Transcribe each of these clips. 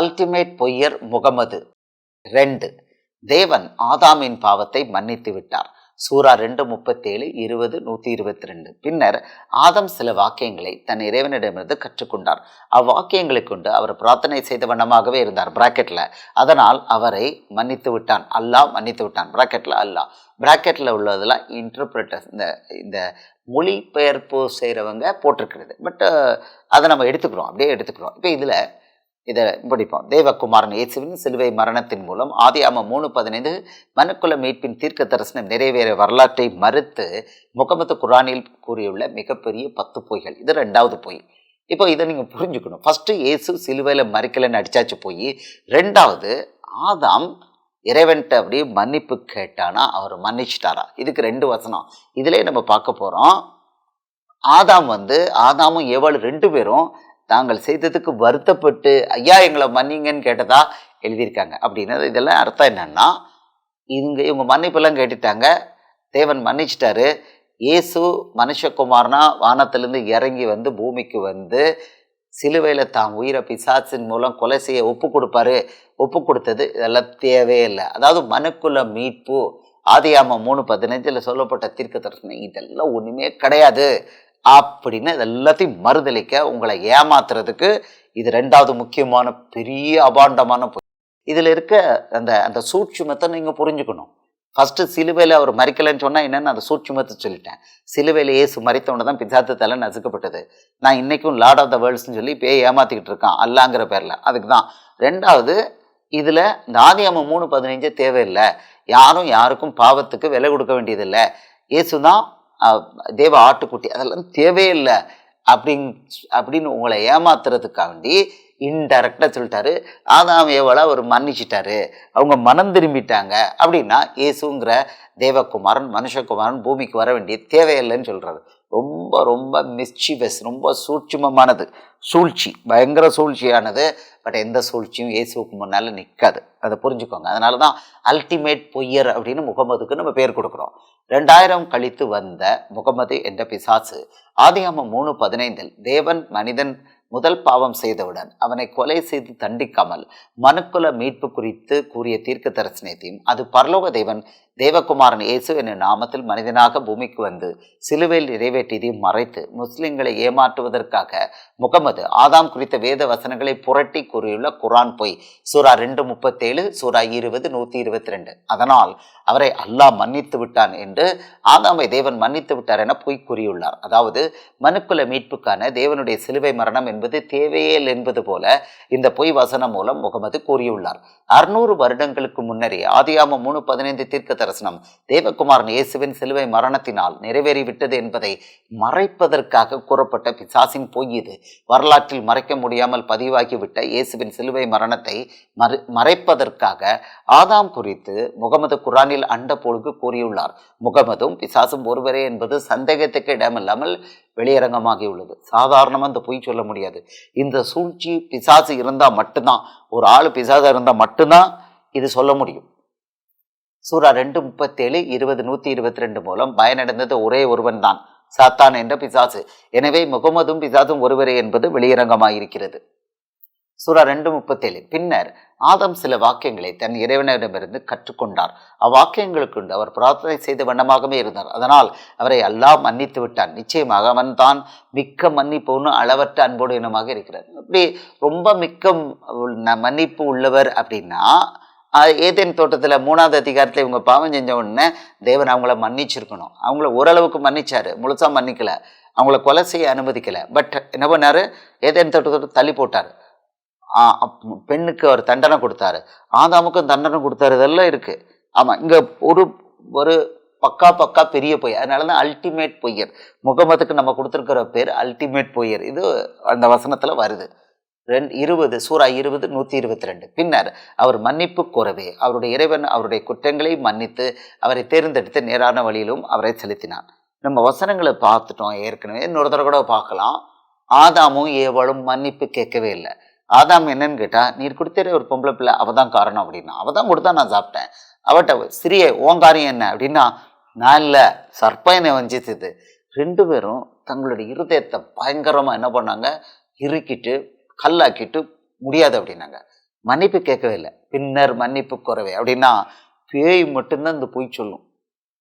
Ultimate பொய்யர் முகமது. ரெண்டு தேவன் ஆதாமின் பாவத்தை மன்னித்து விட்டார். சூரா ரெண்டு முப்பத்தேழு இருபது நூற்றி இருபத்தி ரெண்டு பின்னர் ஆதம் சில வாக்கியங்களை தன் இறைவனிடமிருந்து கற்றுக்கொண்டார். அவ்வாக்கியங்களை கொண்டு அவர் பிரார்த்தனை செய்த வண்ணமாகவே இருந்தார். பிராக்கெட்டில் அதனால் அவரை மன்னித்து விட்டான். அல்லாஹ் மன்னித்து விட்டான். பிராக்கெட்டில் அல்லாஹ். பிராக்கெட்டில் உள்ளதெல்லாம் இன்டர்பிரட்டர்ஸ் இந்த இந்த மொழிபெயர்ப்பு செய்கிறவங்க போட்டிருக்கிறது. பட் அதை நம்ம எடுத்துக்கிறோம். அப்படியே எடுத்துக்கிறோம். இப்போ இதில் இதை படிப்போம். தேவகுமாரன் இயேசுவின் சிலுவை மரணத்தின் மூலம் ஆதியாம மூணு பதினைந்து மனுக்குல மீட்பின் தீர்க்க தரிசனம் நிறைவேற வரலாற்றை மறுத்து முகமது குரானில் கூறியுள்ள மிகப்பெரிய பத்து பொய்கள். இது ரெண்டாவது பொய். இப்போ இதை நீங்கள் புரிஞ்சுக்கணும். ஃபஸ்ட்டு இயேசு சிலுவையில் மறிக்கலைன்னு அடித்தாச்சு போய். ரெண்டாவது ஆதாம் இறைவன்ட்ட அப்படியே மன்னிப்பு கேட்டானா அவர் மன்னிச்சிட்டாரா? இதுக்கு ரெண்டு வசனம். இதிலே நம்ம பார்க்க போகிறோம் ஆதாம் வந்து ஆதாமும் ஏவாள் ரெண்டு பேரும் தாங்கள் செய்ததுக்கு வருத்தப்பட்டு ஐயா எங்களை மன்னிங்கன்னு கேட்டதா? எழுதியிருக்காங்க. அப்படின்னா இதெல்லாம் அர்த்தம் என்னன்னா இவங்க இவங்க மன்னிப்பெல்லாம் கேட்டுட்டாங்க. தேவன் மன்னிச்சிட்டாரு. இயேசு மனுஷகுமார்னா வானத்திலிருந்து இறங்கி வந்து பூமிக்கு வந்து சிலுவையில் தான் உயிரை பிசாசின் மூலம் கொலை செய்ய ஒப்பு கொடுப்பாரு. ஒப்பு கொடுத்தது இதெல்லாம் தேவையே இல்லை. அதாவது மனுக்குள்ள மீட்பு ஆதியாம மூணு பதினஞ்சில் சொல்லப்பட்ட தீர்க்க தரிசனம் இதெல்லாம் ஒன்றுமே கிடையாது. அப்படின்னு இது எல்லாத்தையும் மறுதளிக்க உங்களை ஏமாத்துறதுக்கு இது ரெண்டாவது முக்கியமான பெரிய அபாண்டமான பொய். இதில் இருக்க அந்த அந்த சூட்சுமத்தை நீங்கள் புரிஞ்சுக்கணும். ஃபஸ்ட்டு சிலுவையில் அவர் மறிக்கலைன்னு சொன்னால் என்னென்னு அந்த சூட்சுமத்தை சொல்லிட்டேன். சிலுவையில் ஏசு மறித்தவொன்னு தான் பிதாத்தத்தால் நசுக்கப்பட்டது. நான் இன்றைக்கும் லார்ட் ஆஃப் த வேர்ல்ட்ஸ்னு சொல்லி இப்போ ஏமாற்றிக்கிட்டு இருக்கான். அல்லாங்கிற பேரில். அதுக்கு தான். ரெண்டாவது இதில் இந்த ஆதியாம மூணு பதினஞ்சே தேவையில்லை. யாரும் யாருக்கும் பாவத்துக்கு விலை கொடுக்க வேண்டியதில்லை. இயேசு தான் தேவ ஆட்டுக்குட்டி அதெல்லாம் தேவையில்லை அப்படிங் அப்படின்னு உங்களை ஏமாத்துறதுக்காண்டி இன்டைரக்டாக சொல்லிட்டாரு ஆதாம் ஏவலை அவர் மன்னிச்சிட்டாரு. அவங்க மனம் திரும்பிட்டாங்க. அப்படின்னா இயேசுங்கிற தேவகுமாரன் மனுஷகுமாரன் பூமிக்கு வர வேண்டிய தேவையில்லைன்னு சொல்கிறாரு ரொம்ப ரொம்ப மிஸ்chievous ரொம்ப சூட்சுமமானது. சூழ்ச்சி பயங்கர சூழ்ச்சியானது. பட் எந்த சூழ்ச்சியும் இயேசுக்கு முன்னால் நிற்காது அதை புரிஞ்சுக்கோங்க. அதனால தான் அல்டிமேட் பொய்யர் அப்படின்னு முகமதுக்கு நம்ம பேர் கொடுக்குறோம். ரெண்டாயிரம் கழித்து வந்த முகமது என்ற பிசாசு ஆதியாம மூணு பதினைந்தில் தேவன் மனிதன் முதல் பாவம் செய்தவுடன் அவனை கொலை செய்து தண்டிக்காமல் மனுக்குல மீட்பு குறித்து கூறிய தீர்க்க தரிசனத்தையும் அது பரலோக தேவன் தேவகுமாரன் இயேசு என்னும் நாமத்தில் மனிதனாக பூமிக்கு வந்து சிலுவையில் நிறைவேற்றியதையும் மறைத்து முஸ்லிம்களை ஏமாற்றுவதற்காக முகமது ஆதாம் குறித்த வேத வசனங்களை புரட்டி கூறியுள்ள குரான் பொய். சூரா ரெண்டு முப்பத்தேழு சூரா இருபது நூற்றி இருபத்தி ரெண்டு அதனால் அவரை அல்லாஹ் மன்னித்து விட்டான் என்று ஆதாமை தேவன் மன்னித்து விட்டார் என பொய் கூறியுள்ளார். அதாவது மனுக்குல மீட்புக்கான தேவனுடைய சிலுவை மரணம் என்பது தேவையேல் என்பது போல இந்த பொய் வசனம் மூலம் முகமது கூறியுள்ளார். அறுநூறு வருடங்களுக்கு முன்னரே ஆதியாம மூணு பதினைந்து தீர்க்க தரிசனம். தேவகுமாரன் இயேசுவின் சிலுவை மரணத்தினால் நிறைவேறிவிட்டது என்பதை மறைப்பதற்காக கூறப்பட்ட பிசாசின் பொய் இது வரலாற்றில் மறைக்க முடியாமல் பதிவாகிவிட்ட இயேசுவின் சிலுவை மரணத்தை மறு மறைப்பதற்காக ஆதாம் குறித்து முகமது குரானில் அண்ட பொழுது கூறியுள்ளார். முகமதும் பிசாசும் ஒருவரே என்பது சந்தேகத்துக்கு இடமில்லாமல் வெளியரங்கமாகியுள்ளது. சாதாரணமாக இந்த பொய் சொல்ல முடியாது. இந்த சூழ்ச்சி பிசாசு இருந்தால் மட்டும்தான் ஒரு ஆள் பிசாசாக இருந்தால் மட்டும்தான் இது சொல்ல முடியும். சூரா ரெண்டு முப்பத்தேழு இருபது நூற்றி இருபத்தி ரெண்டு மூலம் பயனடைந்தது ஒரே ஒருவன் தான் சாத்தான் என்ற பிசாசு. எனவே முகமதும் பிசாசும் ஒருவரே என்பது வெளியரங்கமாயிருக்கிறது. சூரா ரெண்டு முப்பத்தேழு. பின்னர் ஆதம் சில வாக்கியங்களை தன் இறைவனிடமிருந்து கற்றுக்கொண்டார். அவ்வாக்கியங்களுக்குண்டு அவர் பிரார்த்தனை செய்த வண்ணமாகவே இருந்தார். அதனால் அவரை அல்லாஹ் மன்னித்து விட்டான். நிச்சயமாக அவன் தான் மிக்க மன்னிப்புன்னு அளவற்ற அன்போடு இனமாக இருக்கிறார். அப்படி ரொம்ப மிக்க மன்னிப்பு உள்ளவர் அப்படின்னா ஏதேன் தோட்டத்தில் மூணாவது அதிகாரத்தில் இவங்க பாவம் செஞ்ச உடனே தேவன் அவங்கள மன்னிச்சிருக்கணும். அவங்கள ஓரளவுக்கு மன்னிச்சார். முழுசா மன்னிக்கல. அவங்கள கொலை செய்ய அனுமதிக்கலை. பட் என்ன பண்ணார்? ஏதேன் தோட்டத்தோட தள்ளி போட்டார். பெண்ணுக்கு அவர் தண்டனை கொடுத்தாரு. ஆதாமுக்கும் தண்டனை கொடுத்தாரு. இதெல்லாம் இருக்குது ஆமாம் இங்கே ஒரு ஒரு பக்கா பக்கா பெரிய பொய் அதனால தான் அல்டிமேட் பொய்யர். முகமதுக்கு நம்ம கொடுத்துருக்கிற பேர் அல்டிமேட் பொய்யர். இது அந்த வசனத்தில் வருது. ரெண்டு இருபது சூறா இருபது நூற்றி இருபத்தி ரெண்டு பின்னர் அவர் மன்னிப்பு கோரவே அவருடைய இறைவன் அவருடைய குற்றங்களை மன்னித்து அவரை தேர்ந்தெடுத்து நேரான வழியிலும் அவரை செலுத்தினான். நம்ம வசனங்களை பார்த்துட்டோம் ஏற்கனவே இன்னொரு தடவை கூட பார்க்கலாம். ஆதாமும் ஏவாளும் மன்னிப்பு கேட்கவே இல்லை. ஆதாம் என்னன்னு கேட்டால் நீர் கொடுத்தே ஒரு பொம்பளை பிள்ளை அவ தான் காரணம் அப்படின்னா அவ தான் கொடுத்தா நான் சாப்பிட்டேன். அவட்ட சிறிய ஓங்காரியம் என்ன? அப்படின்னா நான் இல்லை சர்ப்பம் என்னை வஞ்சித்தது. ரெண்டு பேரும் தங்களுடைய இருதயத்தை பயங்கரமாக என்ன பண்ணாங்க? இறுக்கிட்டு கல்லாக்கிட்டு முடியாது அப்படின்னாங்க. மன்னிப்பு கேட்கவே இல்லை. பின்னர் மன்னிப்பு குறவை. அப்படின்னா பேய் மட்டும்தான் இந்த பொய் சொல்லும்.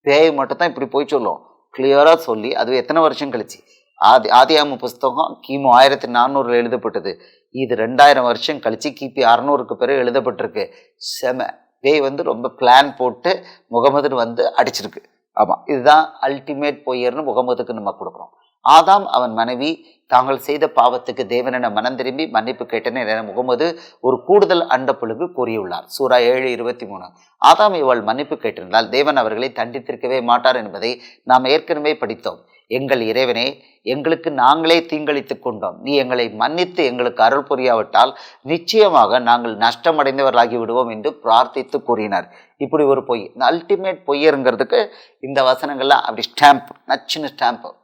பேய் மட்டும்தான் இப்படி பொய் சொல்லும். கிளியராக சொல்லி அது எத்தனை வருஷம் கழிச்சு? ஆதி ஆதியாம புஸ்தகம் கிமு ஆயிரத்தி நானூறுல எழுதப்பட்டது. இது ரெண்டாயிரம் வருஷம் கழிச்சு கிபி அறநூறுக்கு பிறகு எழுதப்பட்டிருக்கு. செம. பேய் வந்து ரொம்ப பிளான் போட்டு முகமதுன்னு வந்து அடிச்சிருக்கு. ஆமாம் இதுதான் அல்டிமேட் பொய்யர்னு முகமதுக்கு நம்ம கொடுக்குறோம். ஆதாம் அவன் மனைவி தாங்கள் செய்த பாவத்துக்கு தேவனென மனம் திரும்பி மன்னிப்பு கேட்டனர் என முகமது ஒரு கூடுதல் அண்டப்புழுகு கூறியுள்ளார். சூரா ஏழு இருபத்தி மூணு. ஆதாம் இவள் மன்னிப்பு கேட்டிருந்தால் தேவன் அவர்களை தண்டித்திருக்கவே மாட்டார் என்பதை நாம் ஏற்கனவே படித்தோம். எங்கள் இறைவனே எங்களுக்கு நாங்களே தீங்களித்துக் கொண்டோம். நீ எங்களை மன்னித்து எங்களுக்கு அருள் புரியாவிட்டால் நிச்சயமாக நாங்கள் நஷ்டமடைந்தவர்களாகி விடுவோம் என்று பிரார்த்தித்து கூறினார். இப்படி ஒரு பொய் இந்த அல்டிமேட் பொய்யருங்கிறதுக்கு இந்த வசனங்கள்லாம் அப்படி ஸ்டாம்ப் நச்சுன்னு ஸ்டாம்ப்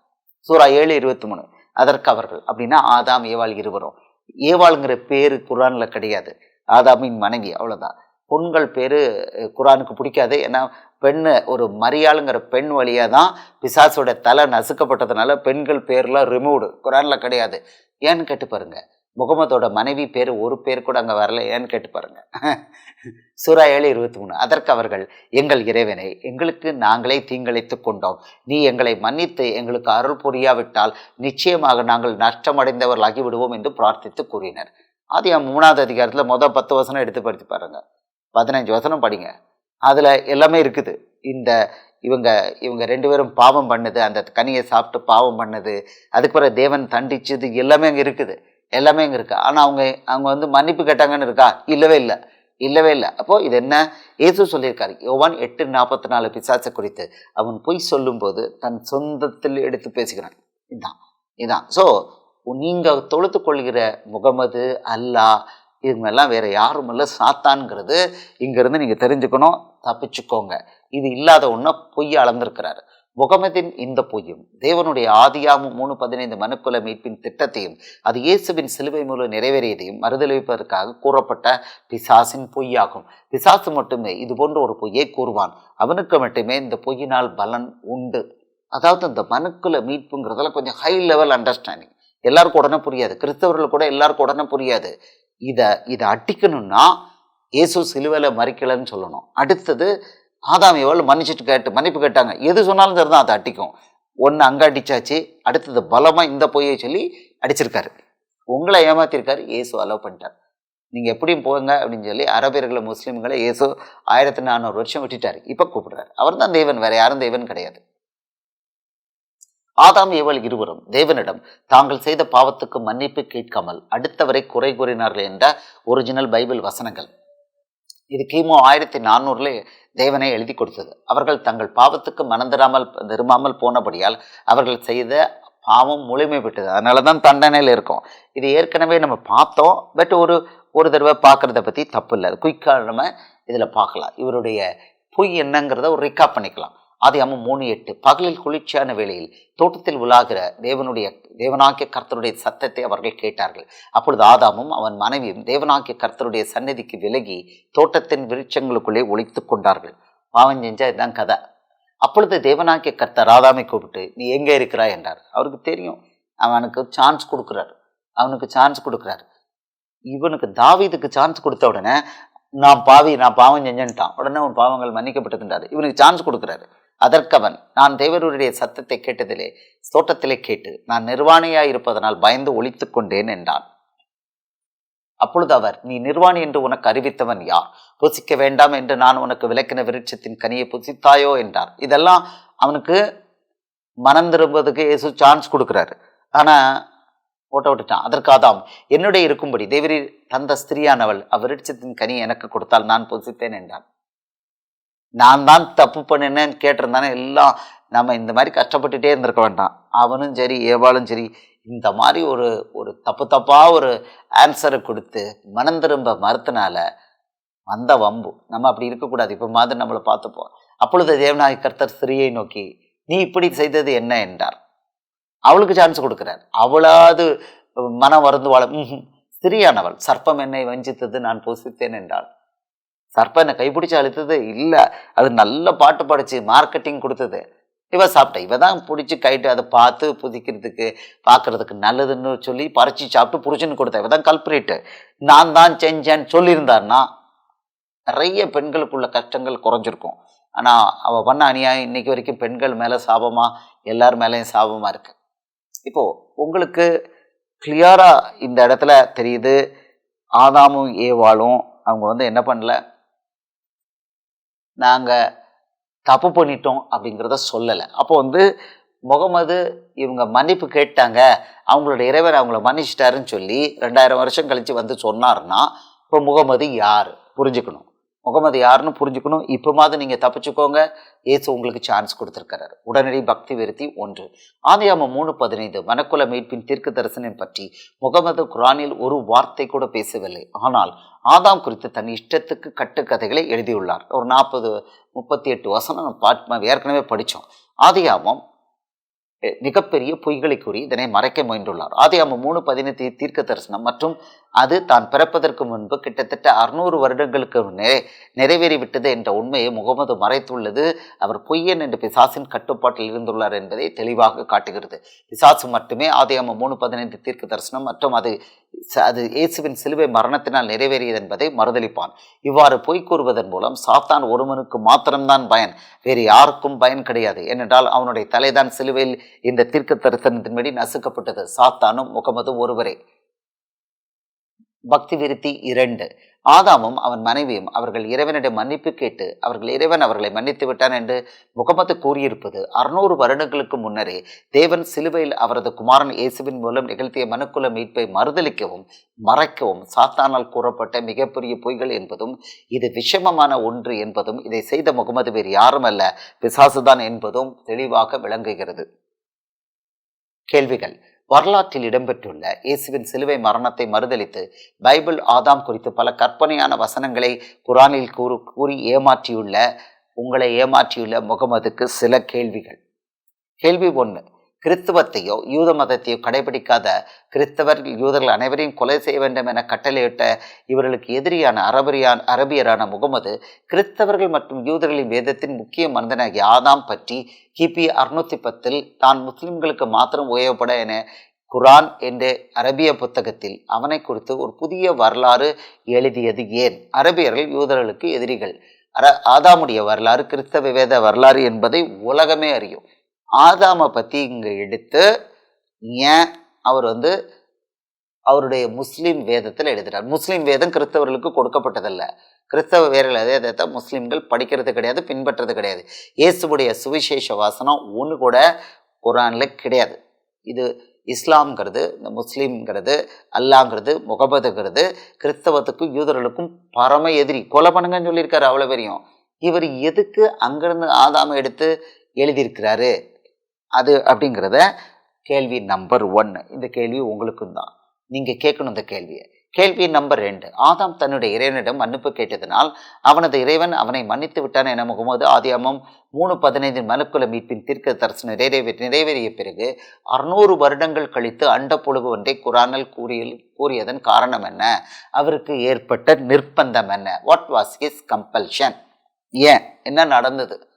சூரா ஏழு இருபத்தி மூணு. அதற்கு அவர்கள் அப்படின்னா ஆதாம் ஏவாள் இருவரும். ஏவாளுங்கிற பேரு குரான்ல கிடையாது. ஆதாமின் மனைவி அவ்வளவுதான். பொண்கள் பேரு குரானுக்கு பிடிக்காது. ஏன்னா பெண்ணு ஒரு மரியாளுங்கிற பெண் வழியாக தான் பிசாசோட தலை நசுக்கப்பட்டதுனால பெண்கள் பேர்லாம் ரிமூவ்டு குரான்ல கிடையாது. ஏன்னு கேட்டு பாருங்க. முகமதோட மனைவி பேர் ஒரு பேர் கூட அங்கே வரல. ஏன்னு கேட்டு பாருங்க. சூரா ஏழு இருபத்தி மூணு. அதற்கு அவர்கள் எங்கள் இறைவனை எங்களுக்கு நாங்களே தீங்கிழைத்துக் கொண்டோம். நீ எங்களை மன்னித்து எங்களுக்கு அருள் புரியாவிட்டால் நிச்சயமாக நாங்கள் நஷ்டமடைந்தவர்களாகி விடுவோம் என்று பிரார்த்தித்து கூறினர். அது என் மூணாவது அதிகாரத்தில் மொதல் பத்து வசனம் எடுத்து படித்து பாருங்க. பதினஞ்சு வசனம் படிங்க. அதில் எல்லாமே இருக்குது. இந்த இவங்க இவங்க ரெண்டு பேரும் பாவம் பண்ணது. அந்த கனியை சாப்பிட்டு பாவம் பண்ணது. அதுக்கு பிறகு தேவன் தண்டிச்சது எல்லாமே அங்கே இருக்குது. எல்லாமே இங்கே இருக்கா? ஆனால் அவங்க அவங்க வந்து மன்னிப்பு கேட்டாங்கன்னு இருக்கா? இல்லவே இல்லை. இல்லவே இல்லை. அப்போது இது என்ன? ஏசு சொல்லியிருக்காரு. யோவான் எட்டு நாற்பத்தி நாலு பிசாசை குறித்து அவன் பொய் சொல்லும்போது தன் சொந்தத்தில் எடுத்து பேசுகிறான். இதுதான் இதுதான் ஸோ நீங்கள் தொழுத்து கொள்கிற முகமது அல்லாஹ் இவங்கெல்லாம் வேறு யாரும் இல்லை. சாத்தான்ங்கிறது இங்கேருந்து நீங்கள் தெரிஞ்சுக்கணும் தப்பிச்சுக்கோங்க. இது இல்லாத ஒன்றை பொய் அளந்திருக்கிறாரு. முகமதின் இந்த பொய்யும் தேவனுடைய ஆதியாமும் மூணு பதினைந்து மனுக்குல மீட்பின் திட்டத்தையும் அது இயேசுவின் சிலுவை மூலம் நிறைவேறியதையும் மறுதளிப்பதற்காக கூறப்பட்ட பிசாசின் பொய்யாகும். பிசாசு மட்டுமே இது போன்ற ஒரு பொய்யை கூறுவான். அவனுக்கு மட்டுமே இந்த பொய்யினால் பலன் உண்டு. அதாவது இந்த மனுக்குல மீட்புங்கிறதெல்லாம் கொஞ்சம் ஹை லெவல் அண்டர்ஸ்டாண்டிங் எல்லாருக்கும் உடனே புரியாது. கிறிஸ்தவர்கள் கூட எல்லாருக்கும் உடனே புரியாது. இதை இதை அட்டிக்கணும்னா இயேசு சிலுவையில் மறிக்கலைன்னு சொல்லணும். அடுத்தது ஆதாம் எவ்வளோ மன்னிச்சுட்டு கேட்டு மன்னிப்பு கேட்டாங்க. எது சொன்னாலும் சரிதான் அதை அடிக்கும். ஒன்று அங்கே அடிச்சாச்சு அடுத்தது பலமாக இந்த பொய்யை சொல்லி அடிச்சிருக்காரு. உங்களை ஏமாத்திருக்காரு இயேசு அலோவ் பண்ணிட்டார். நீங்கள் எப்படியும் போங்க அப்படின்னு சொல்லி அரபியர்களை முஸ்லீம்களை இயேசு ஆயிரத்தி நானூறு வருஷம் விட்டுட்டார். இப்போ கூப்பிடுறாரு. அவர் தான் தேவன் வேற யாரும் தேவன் கிடையாது. ஆதாம் ஏவல் இருவரும் தேவனிடம் தாங்கள் செய்த பாவத்துக்கு மன்னிப்பு கேட்காமல் அடுத்தவரை குறை கூறினார்கள் என்ற ஒரிஜினல் பைபிள் வசனங்கள். இது கிமு ஆயிரத்தி நானூறுல தேவனை எழுதி கொடுத்தது. அவர்கள் தங்கள் பாவத்துக்கு மனந்திராமல் திரும்பாமல் போனபடியால் அவர்கள் செய்த பாவம் முழுமை பெற்றது. அதனால தான் தண்டனையில் இருக்கும். இது ஏற்கனவே நம்ம பார்த்தோம். பட் ஒரு ஒரு தடவை பார்க்குறத பற்றி தப்பு இல்லை குயிக்காக நம்ம இதில் பார்க்கலாம். இவருடைய பொய் என்னங்கிறத ஒரு ரிக்காப் பண்ணிக்கலாம். ஆதி அம்ம மூணு எட்டு. பகலில் குளிர்ச்சியான வேளையில் தோட்டத்தில் உலாகிற தேவனுடைய தேவனாக்கிய கர்த்தருடைய சத்தத்தை அவர்கள் கேட்டார்கள். அப்பொழுது ஆதாமும் அவன் மனைவியும் தேவனாக்கிய கர்த்தருடைய சந்நிதிக்கு விலகி தோட்டத்தின் விருட்சங்களுக்குள்ளே ஒழித்து கொண்டார்கள். பாவம் செஞ்சா இதுதான் கதை. அப்பொழுது தேவனாக்கிய கர்த்தர் ஆதாமை கூப்பிட்டு நீ எங்கே இருக்கிறாய்? என்றார். அவருக்கு தெரியும். அவனுக்கு சான்ஸ் கொடுக்குறாரு. அவனுக்கு சான்ஸ் கொடுக்குறாரு. இவனுக்கு தாவீதுக்கு சான்ஸ் கொடுத்த உடனே நான் பாவி நான் பாவம் செஞ்சேன்ட்டான். உடனே உன் பாவங்கள் மன்னிக்கப்பட்டதுன்றாரு. இவனுக்கு சான்ஸ் கொடுக்குறாரு. அதற்கவன் நான் தேவருடைய சத்தத்தை கேட்டதிலே தோட்டத்திலே கேட்டு நான் நிர்வாணியாய் இருப்பதனால் பயந்து ஒழித்து கொண்டேன் என்றான். அப்பொழுது அவர் நீ நிர்வாணி என்று உனக்கு அறிவித்தவன் யார்? புசிக்க வேண்டாம் என்று நான் உனக்கு விளக்கின விருட்சத்தின் கனியை புசித்தாயோ? என்றார். இதெல்லாம் அவனுக்கு மனம் திரும்புவதுக்கு ஏசு சான்ஸ் கொடுக்குறாரு. ஆனா ஓட்ட விட்டுட்டான். அதற்காதாம் என்னுடைய இருக்கும்படி தேவரி தந்த ஸ்திரியானவள் அவ்விருட்சத்தின் கனி எனக்கு கொடுத்தால் நான் புசித்தேன் என்றான். நான் தான் தப்பு பண்ணினேன்னு கேட்டிருந்தானே எல்லாம் நம்ம இந்த மாதிரி கஷ்டப்பட்டுட்டே இருந்திருக்க வேண்டாம். அவனும் சரி ஏவாளும் சரி இந்த மாதிரி ஒரு ஒரு தப்பு தப்பாக ஒரு ஆன்சரை கொடுத்து மனம் திரும்ப மறுத்தனால வந்த வம்பு. நம்ம அப்படி இருக்கக்கூடாது. இப்போ மாதிரி நம்மளை பார்த்துப்போம். அப்பொழுது தேவநாயக கர்த்தர் ஸ்ரீயை நோக்கி நீ இப்படி செய்தது என்ன? என்றார். அவளுக்கு சான்ஸ் கொடுக்குறார். அவளாவது மனம் வருந்து வாழ சிறியானவள். ஸ்திரியானவள் சர்ப்பம் என்னை வஞ்சித்தது நான் போசித்தேன் என்றாள். சர்ப்பம் என்னை கைப்பிடிச்சு அழுத்தது இல்லை. அது நல்ல பாட்டு படிச்சு மார்க்கெட்டிங் கொடுத்தது. இவ சாப்பிட்டேன் இவ தான் பிடிச்சி கைட்டு அதை பார்த்து புதிக்கிறதுக்கு பார்க்கறதுக்கு நல்லதுன்னு சொல்லி பறிச்சு சாப்பிட்டு பிடிச்சின்னு கொடுத்தா இவ தான் கல்பரேட்டு நான் தான் செஞ்சேன்னு சொல்லியிருந்தாருன்னா நிறைய பெண்களுக்குள்ள கஷ்டங்கள் குறைஞ்சிருக்கும். ஆனால் அவள் பண்ண அநியாயம் இன்னைக்கு வரைக்கும் பெண்கள் மேலே சாபமாக எல்லார் மேலேயும் சாபமாக இருக்கு. இப்போது உங்களுக்கு கிளியராக இந்த இடத்துல தெரியுது. ஆதாமும் ஏவாளும் அவங்க வந்து என்ன பண்ணல? நாங்கள் தப்பு பண்ணிட்டோம் அப்படிங்கிறத சொல்லலை. அப்போ வந்து முகமது இவங்க மன்னிப்பு கேட்டாங்க. அவங்களோட இறைவர் அவங்கள மன்னிச்சிட்டாருன்னு சொல்லி ரெண்டாயிரம் வருஷம் கழித்து வந்து சொன்னார்னா இப்போ முகமது யார்? புரிஞ்சுக்கணும். முகமது யாருன்னு புரிஞ்சுக்கணும். இப்போமாவது நீங்கள் தப்பிச்சுக்கோங்க. ஏசு உங்களுக்கு சான்ஸ் கொடுத்துருக்கிறார். உடனடி பக்தி விருத்தி ஒன்று. ஆதியாம மூணு பதினைந்து. மனக்குல மீட்பின் தீர்க்க தரிசனம் பற்றி. முகமது குரானில் ஒரு வார்த்தை கூட பேசவில்லை. ஆனால் ஆதாம் குறித்து தன் இஷ்டத்துக்கு கட்டுக்கதைகளை எழுதியுள்ளார். ஒரு நாற்பது முப்பத்தி எட்டு வசனம் பாட் ஏற்கனவே படித்தோம். ஆதியாமம் மிகப்பெரிய பொய்களை கூறி இதனை மறைக்க முயன்றுள்ளார். ஆதியாம மூணு பதினெட்டு தீர்க்க தரிசனம் மற்றும் அது தான் பிறப்பதற்கு முன்பு கிட்டத்தட்ட அறுநூறு வருடங்களுக்கு முன்னே நிறைவேறிவிட்டது என்ற உண்மையை முகமது மறைத்துள்ளது. அவர் பொய்யன் என்ற பிசாசின் கட்டுப்பாட்டில் இருந்துள்ளார் என்பதை தெளிவாக காட்டுகிறது. பிசாசு மட்டுமே ஆதியாம மூணு பதினைந்து தீர்க்க தரிசனம் மற்றும் அது அது இயேசுவின் சிலுவை மரணத்தினால் நிறைவேறியது என்பதை மறுதளிப்பான். இவ்வாறு பொய் கூறுவதன் மூலம் சாத்தான் ஒருவனுக்கு மாத்திரம்தான் பயன் வேறு யாருக்கும் பயன் கிடையாது. ஏனென்றால் அவனுடைய தலைதான் சிலுவையில் இந்த தீர்க்க தரிசனத்தின்படி நசுக்கப்பட்டது. சாத்தானும் முகமதும் ஒருவரே. பக்தி விருத்தி இரண்டு. ஆதாமும் அவன் மனைவியும் அவர்கள் இறைவனிடம் மன்னிப்பு கேட்டு அவர்கள் இறைவன் அவர்களை மன்னித்து விட்டான் என்று முகமது கூறியிருப்பது அறுநூறு வருடங்களுக்கு முன்னரே தேவன் சிலுவையில் அவரது குமாரன் இயேசுவின் மூலம் நிகழ்த்திய மனுக்குல மீட்பை மறுதளிக்கவும் மறைக்கவும் சாத்தானால் கூறப்பட்ட மிகப்பெரிய பொய்கள் என்பதும் இது விஷமமான ஒன்று என்பதும் இதை செய்த முகமது வேறு யாரும் அல்ல பிசாசுதான் என்பதும் தெளிவாக விளங்குகிறது. கேள்விகள். வரலாற்றில் இடம்பெற்றுள்ள இயேசுவின் சிலுவை மரணத்தை மறுதளித்து பைபிள் ஆதாம் குறித்து பல கற்பனையான வசனங்களை குரானில் கூறு கூறி ஏமாற்றியுள்ள உங்களை ஏமாற்றியுள்ள முகமதுக்கு சில கேள்விகள். கேள்வி ஒன்று கிறிஸ்துவத்தையோ யூத மதத்தையோ கடைபிடிக்காத கிறிஸ்தவர்கள் யூதர்கள் அனைவரையும் கொலை செய்ய வேண்டும் என கட்டளையிட்ட இவர்களுக்கு எதிரியான அரபியான் அரபியரான முகமது கிறிஸ்தவர்கள் மற்றும் யூதர்களின் வேதத்தின் முக்கிய மனிதனாகிய ஆதாம் பற்றி கிபி அறுநூத்தி பத்தில் தான் முஸ்லிம்களுக்கு மாத்திரம் உயவப்பட என குரான் என்ற அரபிய புத்தகத்தில் அவனை குறித்து ஒரு புதிய வரலாறு எழுதியது ஏன்? அரபியர்கள் யூதர்களுக்கு எதிரிகள். அர ஆதாமுடைய வரலாறு கிறிஸ்தவ வேத வரலாறு என்பதை உலகமே அறியும். ஆதாமை பற்றி இங்கே எடுத்து ஏன் அவர் வந்து அவருடைய முஸ்லீம் வேதத்தில் எழுதுகிறார் முஸ்லீம் வேதம் கிறிஸ்தவர்களுக்கு கொடுக்கப்பட்டதல்ல. கிறிஸ்தவ வேர்கள் வேதத்தை முஸ்லீம்கள் படிக்கிறது கிடையாது பின்பற்றது கிடையாது. இயேசுவுடைய சுவிசேஷ வாசனம் ஒன்று கூட குரானில் கிடையாது. இது இஸ்லாம்ங்கிறது இந்த முஸ்லீம்ங்கிறது அல்லாங்கிறது முகபதுங்கிறது கிறிஸ்தவத்துக்கும் யூதர்களுக்கும் பரம எதிரி. கொலை பண்ணுங்கன்னு சொல்லியிருக்காரு அவ்வளோ பெரியும். இவர் எதுக்கு அங்கிருந்து ஆதாம எடுத்து எழுதியிருக்கிறாரு? அது அப்படிங்கிறத கேள்வி நம்பர் ஒன்று இந்த கேள்வி உங்களுக்கும் தான். நீங்கள் கேட்கணும் இந்த கேள்வியை. கேள்வி நம்பர் ரெண்டு. ஆதாம் தன்னுடைய இறைவனிடம் மன்னிப்பு கேட்டதனால் அவனது இறைவன் அவனை மன்னித்து விட்டான் என முகமது ஆதியாமம் மூணு பதினைந்து மனுக்குல மீட்பின் தீர்க்க தரிசனம் நிறைவே நிறைவேறிய பிறகு அறுநூறு வருடங்கள் கழித்து அண்ட ஒன்றை குரானில் கூறிய கூறியதன் காரணம் என்ன? அவருக்கு ஏற்பட்ட நிர்பந்தம் என்ன? வாட் வாஸ் ஹிஸ் கம்பல்ஷன் ஏன்? என்ன நடந்தது?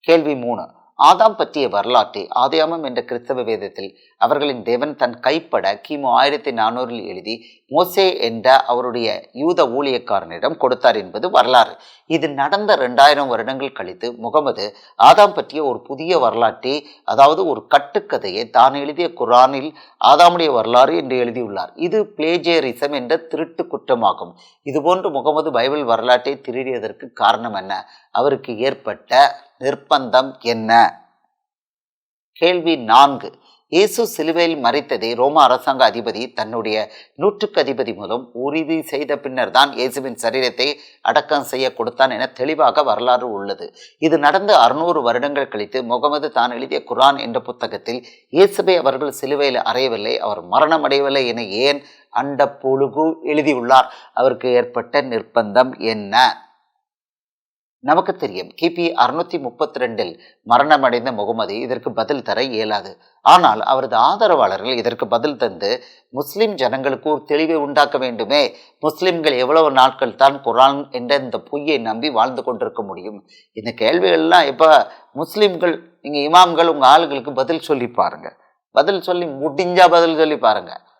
கேள்வி மூணு. ஆதாம் பற்றிய வரலாற்றை ஆதியாமம் என்ற கிறிஸ்தவ வேதத்தில் அவர்களின் தேவன் தன் கைப்பட கிமு ஆயிரத்தி நானூறில் எழுதி மோசே என்ற அவருடைய யூத ஊழியக்காரனிடம் கொடுத்தார் என்பது வரலாறு. இது நடந்த ரெண்டாயிரம் வருடங்கள் கழித்து முகமது ஆதாம் பற்றிய ஒரு புதிய வரலாற்றை அதாவது ஒரு கட்டுக்கதையை தான் எழுதிய குரானில் ஆதாமுடைய வரலாறு என்று எழுதியுள்ளார். இது பிளேஜியரிசம் என்ற திருட்டு குற்றமாகும். இதுபோன்று முகமது பைபிள் வரலாற்றை திருடியதற்கு காரணம் என்ன? அவருக்கு ஏற்பட்ட நிர்பந்தம் என்ன? கேள்வி நான்கு. இயேசு சிலுவையில் மறைத்ததை ரோம அரசாங்க அதிபதி தன்னுடைய நூற்றுக்கு அதிபதி மூலம் உறுதி செய்த பின்னர் தான் இயேசுவின் சரீரத்தை அடக்கம் செய்ய கொடுத்தான் என தெளிவாக வரலாறு உள்ளது. இது நடந்து அறுநூறு வருடங்கள் கழித்து முகமது தான் எழுதிய குரான் என்ற புத்தகத்தில் இயேசுவை அவர்கள் சிலுவையில் அறையவில்லை அவர் மரணமடையவில்லை என ஏன் அண்ட பொழுகு எழுதியுள்ளார்? அவருக்கு ஏற்பட்ட நிர்பந்தம் என்ன? நமக்கு தெரியும். கிபி அறுநூத்தி முப்பத்தி ரெண்டில் மரணமடைந்த முகமது இதற்கு பதில் தர இயலாது. ஆனால் அவரது ஆதரவாளர்கள் இதற்கு பதில் தந்து முஸ்லிம் ஜனங்களுக்கு ஒரு தெளிவை உண்டாக்க வேண்டுமே. முஸ்லிம்கள் எவ்வளவு நாட்கள் தான் குரான் என்ற இந்த பொய்யை நம்பி வாழ்ந்து கொண்டிருக்க முடியும்? இந்த கேள்விகள்லாம் இப்போ முஸ்லிம்கள் நீங்கள் இமாம்கள் உங்கள் ஆளுகளுக்கு பதில் சொல்லி பாருங்க. பதில் சொல்லி முடிஞ்சா பதில் சொல்லி பாருங்க.